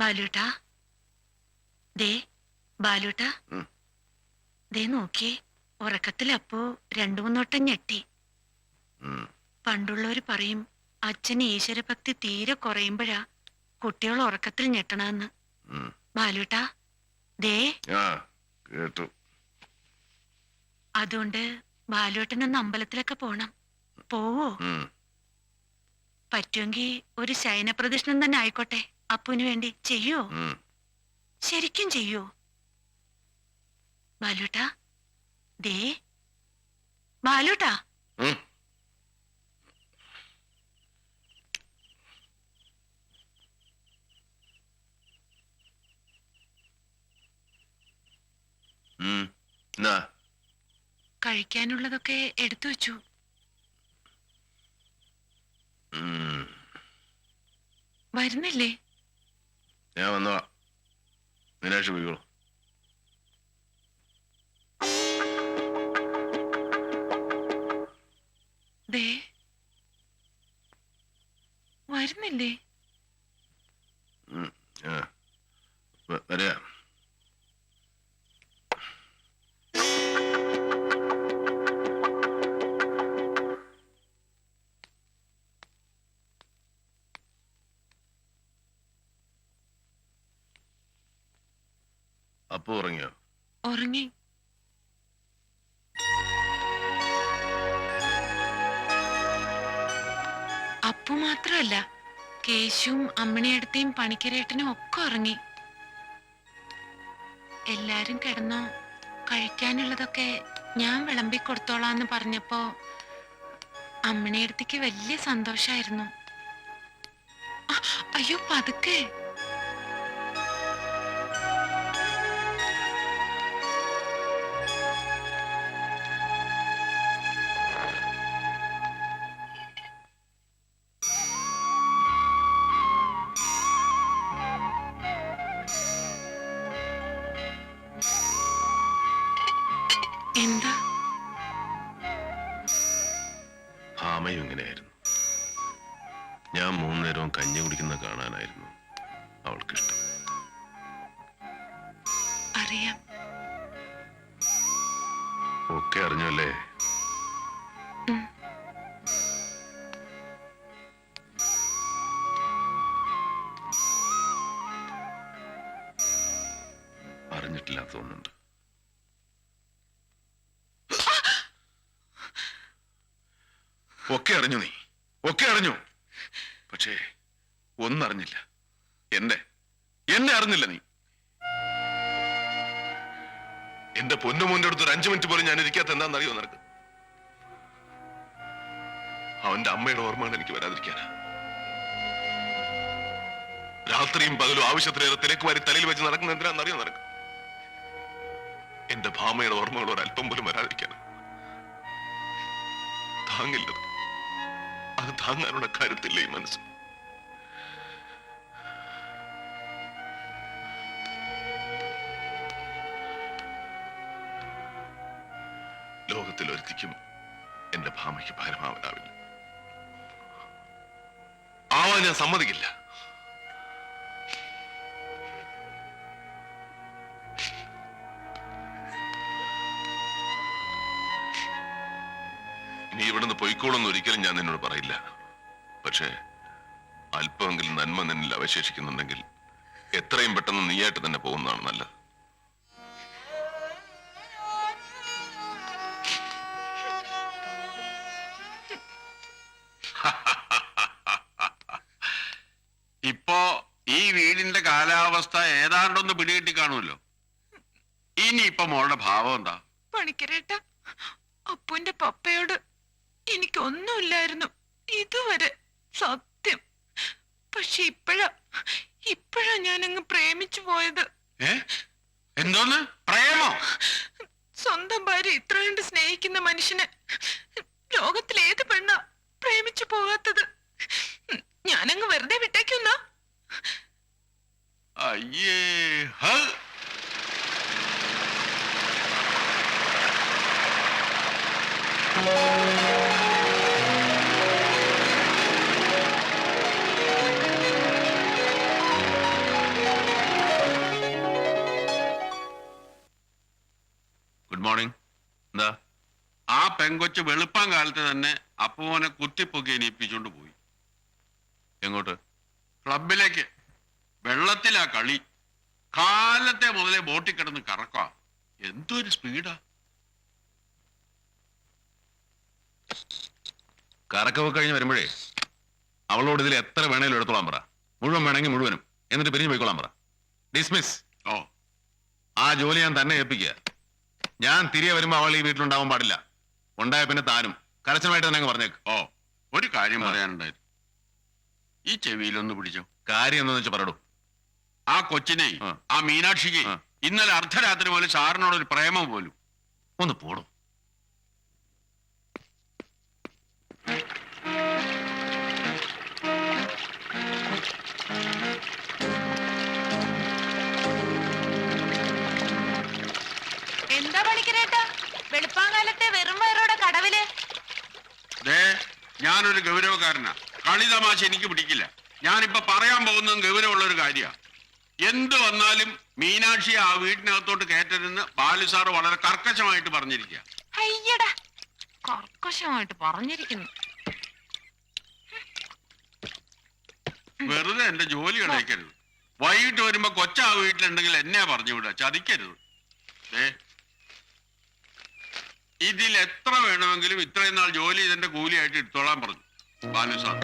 ബാലുട്ടാ. ദേ ബാലുട്ടാ. ദേ നോക്കിയേ ഉറക്കത്തിൽ അപ്പോ രണ്ടു മൂന്നോട്ടം ഞെട്ടി. പണ്ടുള്ളവര് പറയും അച്ഛന് ഈശ്വരഭക്തി തീരെ കുറയുമ്പോഴാ കുട്ടികൾ ഉറക്കത്തിൽ ഞെട്ടണമെന്ന് ബാലൂട്ടാ ദേ. കേട്ടു. അതുകൊണ്ട് ബാലുട്ടനൊന്ന് അമ്പലത്തിലൊക്കെ പോണം. പോവോ? പറ്റുമെങ്കി പറ്റുമെങ്കിൽ ഒരു ശയനപ്രദക്ഷിണം തന്നെ ആയിക്കോട്ടെ. അപ്പുവിന് വേണ്ടി ചെയ്യോ. ശരിക്കും ചെയ്യോ. ബാലുട്ടാ ദേ. ബാലുട്ടാ. കഴിക്കാനുള്ളതൊക്കെ എടുത്തു വെച്ചു. വരുന്നില്ലേ? ഞാൻ വന്നോളാം മീനാക്ഷി പോയിക്കോളൂ. വരുന്നില്ലേ? ഉം. അപ്പു ഉറങ്ങിയോ? ഉറങ്ങി. അപ്പു മാത്രമല്ല കേശുവും അമ്മിണിയടുത്തേയും പണിക്കരേട്ടനും ഒക്കെ ഉറങ്ങി. എല്ലാരും കിടന്നോ കഴിക്കാനുള്ളതൊക്കെ ഞാൻ വിളമ്പി കൊടുത്തോളാന്ന് പറഞ്ഞപ്പോ അമ്മിണിയടുത്തേക്ക് വലിയ സന്തോഷായിരുന്നു. അയ്യോ പതുക്കെ. അറിയാം ഒക്കെ അറിഞ്ഞല്ലേ? അറിഞ്ഞിട്ടില്ല ഒക്കെ അറിഞ്ഞു നീ. ഒക്കെ അറിഞ്ഞു. പക്ഷേ ഒന്നറിഞ്ഞില്ല. എന്നെ. എന്നെ അറിഞ്ഞില്ല നീ. എന്റെ പൊന്നുമോന്റെ അടുത്ത് ഒരു അഞ്ചു മിനിറ്റ് പോലും ഞാൻ ഇരിക്കാത്ത എന്താണെന്നറിയോ നിനക്ക്? അവന്റെ അമ്മയുടെ ഓർമ്മകൾ എനിക്ക് വരാതിരിക്കാനാ. രാത്രിയും പകലും ആവശ്യത്തിലേറെ തിരക്ക് വാരി തലയിൽ വെച്ച് നടക്കുന്ന എന്തിനാണെന്നറിയോ നിനക്ക്? എന്റെ ഭാമയുടെ ഓർമ്മകൾ ഒരല്പം പോലും വരാതിരിക്കാനാ. താങ്ങില്ല അത് താങ്ങാനുള്ള കരുത്തില്ല ഈ മനസ്സ്. ലോകത്തിൽ ഒരുത്തിക്കും എന്റെ ഭാമയ്ക്ക് ഭാരമാവനാവില്ല ആവാൻ ഞാൻ സമ്മതിക്കില്ല. നീ ഇവിടുന്ന് പൊയ്ക്കോളെന്ന് ഒരിക്കലും ഞാൻ നിന്നോട് പറയില്ല. പക്ഷേ അല്പമെങ്കിലും നന്മ നിന്നിൽ അവശേഷിക്കുന്നുണ്ടെങ്കിൽ എത്രയും പെട്ടെന്ന് നീയായിട്ട് തന്നെ പോകുന്നതാണ് നല്ലത്. വീടിന്റെ കാലാവസ്ഥ ഏതാണ്ടൊന്ന് പിടികിട്ടി കാണുമല്ലോ. ഇനി ഇപ്പൊ മോളുടെ ഭാവം എന്താ? പണിക്കരേട്ട അപ്പുന്റെ പപ്പയോട് എനിക്കൊന്നുമില്ലായിരുന്നു ഇതുവരെ സത്യം. പക്ഷെ ഇപ്പോഴാ ഇപ്പോഴാ ഞാനങ്ങ് പ്രേമിച്ചു പോയത്. എന്തോന്ന്? പ്രേമോ? സ്വന്തം ഭാര്യ ഇത്ര കണ്ട് സ്നേഹിക്കുന്ന മനുഷ്യനെ ലോകത്തിൽ ഏത് പെണ്ണാ പ്രേമിച്ചു പോകാത്തത്? ഞാനങ്ങ് വെറുതെ വിട്ടേക്കുന്നാ? അയ്യേ ഗുഡ് മോർണിംഗ് എന്താ? ആ പെങ്കൊച്ച് വെളുപ്പാൻ കാലത്ത് തന്നെ അപ്പുമോനെ കുത്തിപ്പൊക്കി എനിപ്പിച്ചുകൊണ്ട് പോയി. എങ്ങോട്ട്? ക്ലബിലേക്ക് വെള്ളത്തിലാ കളി. കാലത്തെ മുതലേ ബോട്ടിൽ കിടന്ന് കറക്കാ. എന്തൊരു സ്പീഡാ. കറക്കമൊക്കെ കഴിഞ്ഞ് വരുമ്പോഴേ അവളോട് ഇതിൽ എത്ര വേണേലും എടുത്തോളാം പറ. മുഴുവൻ വേണമെങ്കിൽ മുഴുവനും. എന്നിട്ട് പിരിഞ്ഞു പോയിക്കോളാൻ പറ. ഡിസ്മിസ്. ഓ. ആ ജോലി ഞാൻ തന്നെ ഏൽപ്പിക്കുക ഞാൻ തിരികെ വരുമ്പോ അവൾ ഈ വീട്ടിലുണ്ടാവാൻ പാടില്ല. ഉണ്ടായ പിന്നെ താനും. കരച്ചനായിട്ട് തന്നെ അങ്ങ് പറഞ്ഞേക്ക്. ഓ ഒരു കാര്യം പറയാനുണ്ടായിരുന്നു. ഈ ചെവിയിലൊന്ന് പിടിച്ചോ. കാര്യം എന്താണെന്ന് വെച്ചാൽ പറയടൂ ആ കൊച്ചിനെ ആ. മീനാക്ഷിക്ക് ഇന്നലെ അർദ്ധരാത്രി പോലെ സാറിനോടൊരു പ്രേമം പോലും. ഒന്ന് പോടും. എന്താ പണിക്കരേട്ടാ? വെളുപ്പാങ്കാലത്തെ വെറും വയറോടെ കടവിൽ? ദേ ഞാനൊരു ഗൗരവക്കാരനാ. കളി തമാശ എനിക്ക് പിടിക്കില്ല. ഞാനിപ്പോ പറയാൻ പോകുന്നതും ഗൗരവമുള്ള ഒരു കാര്യമാണ് എന്ത് വന്നാലും മീനാക്ഷി ആ വീട്ടിനകത്തോട്ട് കയറ്റരുന്ന് ബാലു സാറ് വളരെ കർക്കശമായിട്ട് പറഞ്ഞിരിക്കുക അയ്യടാ കർക്കശമായിട്ട് പറഞ്ഞിരിക്കുന്നു. വെറുതെ എന്റെ ജോലി കളയിക്കരുത്. വൈകിട്ട് വരുമ്പോ കൊച്ച ആ വീട്ടിലുണ്ടെങ്കിൽ എന്നെ പറഞ്ഞു വിടുക ചതിക്കരുത്. ഏ ഇതിൽ എത്ര വേണമെങ്കിലും ഇത്രയും നാൾ ജോലി ഇതിന്റെ കൂലിയായിട്ട് എടുത്തോളാൻ പറഞ്ഞു ബാലു സാർ.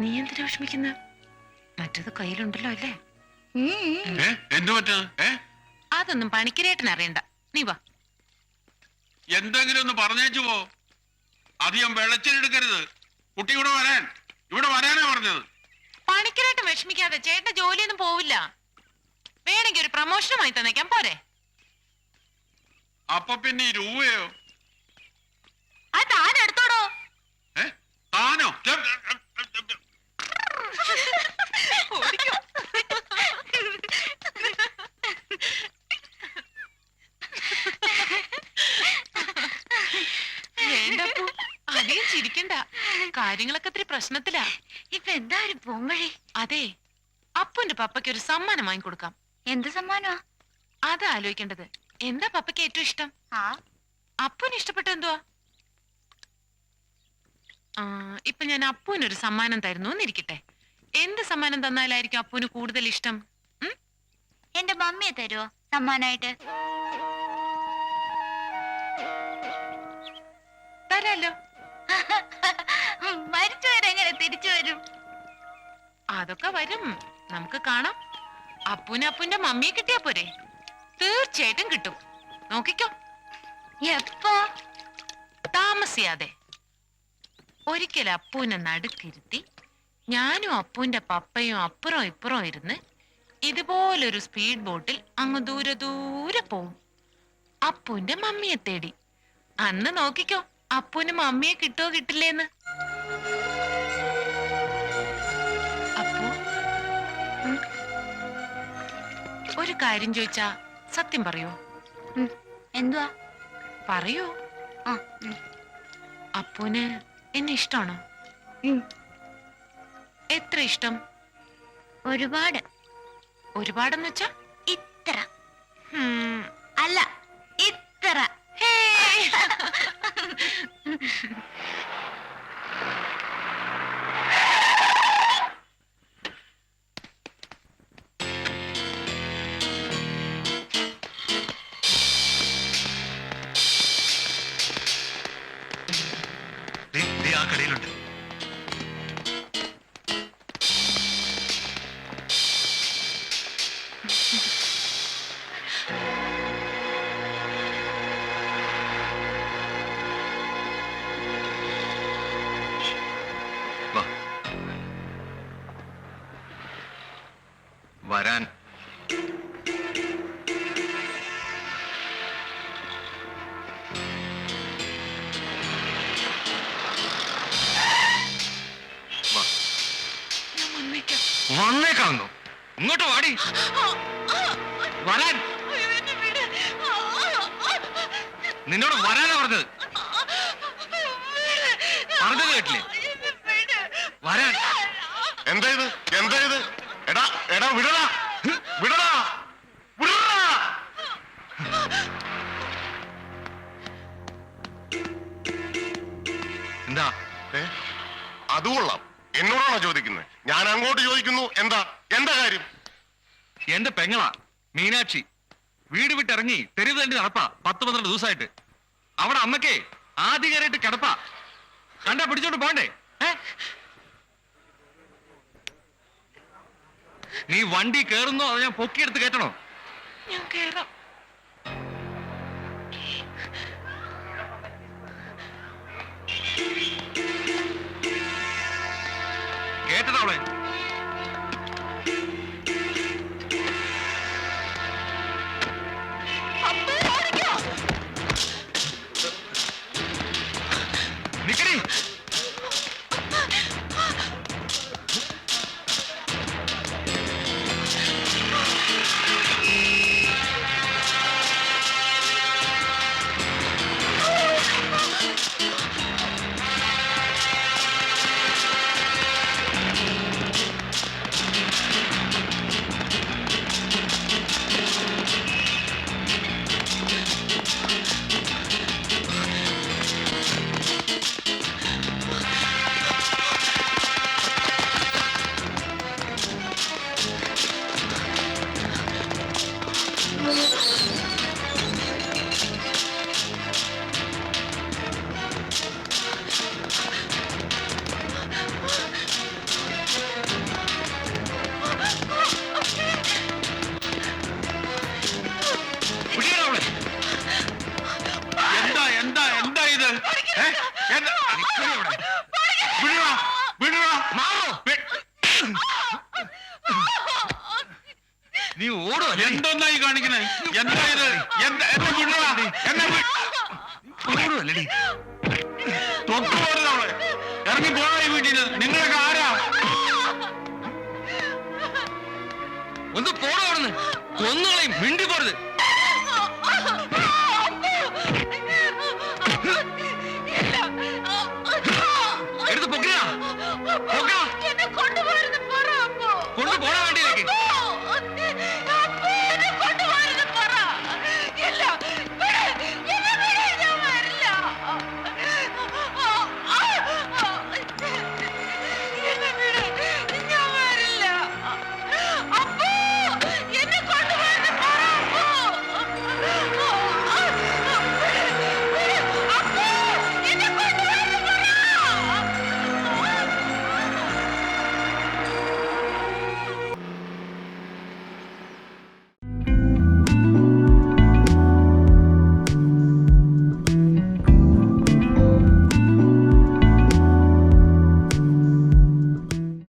നീ എന്തിനാ വിഷമിക്കുന്ന? മറ്റത് കയ്യിലുണ്ടല്ലോ അല്ലേ? എന്തു പറ്റത് അതൊന്നും പണിക്കരേട്ടൻ അറിയണ്ട. നീ വാ. എന്തെങ്കിലും ഒന്ന് പറഞ്ഞേച്ചു പോ. അധികം വെള്ളച്ചിലെടുക്കരുത് കുട്ടി ഇവിടെ വരാൻ. ഇവിടെ വരാനാ പറഞ്ഞത്. പണിക്കരേട്ടൻ വിഷമിക്കാതെ ചേട്ടന്റെ ജോലിയൊന്നും പോവില്ല. വേണമെങ്കിൽ ഒരു പ്രമോഷനുമായി തന്നേക്കാൻ പോരെ. അപ്പൊ പിന്നെ ഈ രൂപയോ? അത് താൻ എടുത്തോടോ ഏ? താനോ? ഓടിക്കോ. വേണ്ട അപ്പു, അധികം ചിരിക്കണ്ട. കാര്യങ്ങളൊക്കെ ഇത്തിരി പ്രശ്നത്തിലാ. ഇപ്പൊ എന്താ ഒരു അതെ അപ്പുന്റെ പപ്പയ്ക്ക് ഒരു സമ്മാനം വാങ്ങിക്കൊടുക്കാം. എന്ത് സമ്മാനമാ അത് ആലോചിക്കേണ്ടത്. എന്താ പപ്പയ്ക്ക് ഏറ്റവും ഇഷ്ടം? ആ. അപ്പുന് ഇഷ്ടപ്പെട്ട എന്തുവാ? ഇപ്പൊ ഞാൻ അപ്പുവിനൊരു സമ്മാനം തരുന്നു എന്നിരിക്കട്ടെ. എന്ത് സമ്മാനം തന്നാലായിരിക്കും അപ്പുവിന് കൂടുതൽ ഇഷ്ടം? എന്റെ മമ്മിയെ തരുവോ സമ്മാനായിട്ട്? തരാലോ. മരിച്ചവരെങ്ങനെ തിരിച്ചു വരും? അതൊക്കെ വരും. നമുക്ക് കാണാം. അപ്പുന് അപ്പുന്റെ മമ്മിയെ കിട്ടിയാ പോരെ. തീർച്ചയായിട്ടും കിട്ടും. നോക്കിക്കോ. എപ്പോ? താമസിയാതെ. ഒരിക്കൽ അപ്പൂനെ നടുക്കിരുത്തി ഞാനും അപ്പുവിന്റെ പപ്പയും അപ്പുറം ഇപ്പുറം ഇരുന്ന് ഇതുപോലൊരു സ്പീഡ് ബോട്ടിൽ അങ്ങ് ദൂരെ ദൂരെ പോവും. അപ്പുവിന്റെ മമ്മിയെ തേടി. അന്ന് നോക്കിക്കോ അപ്പുവിന് മമ്മിയെ കിട്ടോ കിട്ടില്ലേന്ന്. അപ്പു ഒരു കാര്യം ചോദിച്ചാ സത്യം പറയോ എന്തുവാ? പറയൂ. അപ്പുവിന്. എന്നെ ഇഷ്ടമാണോ. എത്ര ഇഷ്ടം? ഒരുപാട്. ഒരുപാടെന്ന് വെച്ചാ ഇത്ര. ഹും, അല്ല ഇത്ര. ഹേ. ദേ, ദേ ആ കടയിലുണ്ട്. വരാൻ. വന്നേക്കാവുന്നു. ഇങ്ങോട്ട് വാടി. വരാൻ. നിന്നോട് വരാനാ പറഞ്ഞത്. പറഞ്ഞത് കേട്ടില്ലേ? വരാൻ. എന്താ ഇത്? എന്താ ഇത്? എടാ എടാ വിടടാ. വിടടാ. വിടടാ. എന്താ? ഏ? അത് കൊള്ളാം. എന്നോടാണോ ചോദിക്കുന്നത് ഞാൻ അങ്ങോട്ട് ചോദിക്കുന്നു. എന്താ? എന്താ കാര്യം? എന്റെ പെങ്ങളാ മീനാക്ഷി. വീട് വിട്ടിറങ്ങി തെരുവ് തന്നെ നടപ്പാ പത്ത് പന്ത്രണ്ട് ദിവസമായിട്ട്. അവിടെ അമ്മക്കേ ആദ്യ കയറിയിട്ട് കിടപ്പാ. കണ്ടാ പിടിച്ചോണ്ട് പോണ്ടേ? ഏഹ് നീ വണ്ടി കേറുന്നോ അത് ഞാൻ പൊക്കിയെടുത്ത് കയറ്റണോ? ഞാൻ കേറാം. കേട്ടതാ നീ ഓടോ എന്തൊന്നായി കാണിക്കണേ എന്താ ഇത്? എന്താ എന്നെ വിടുവാ എന്നെ വി- ഓടുവല്ലേ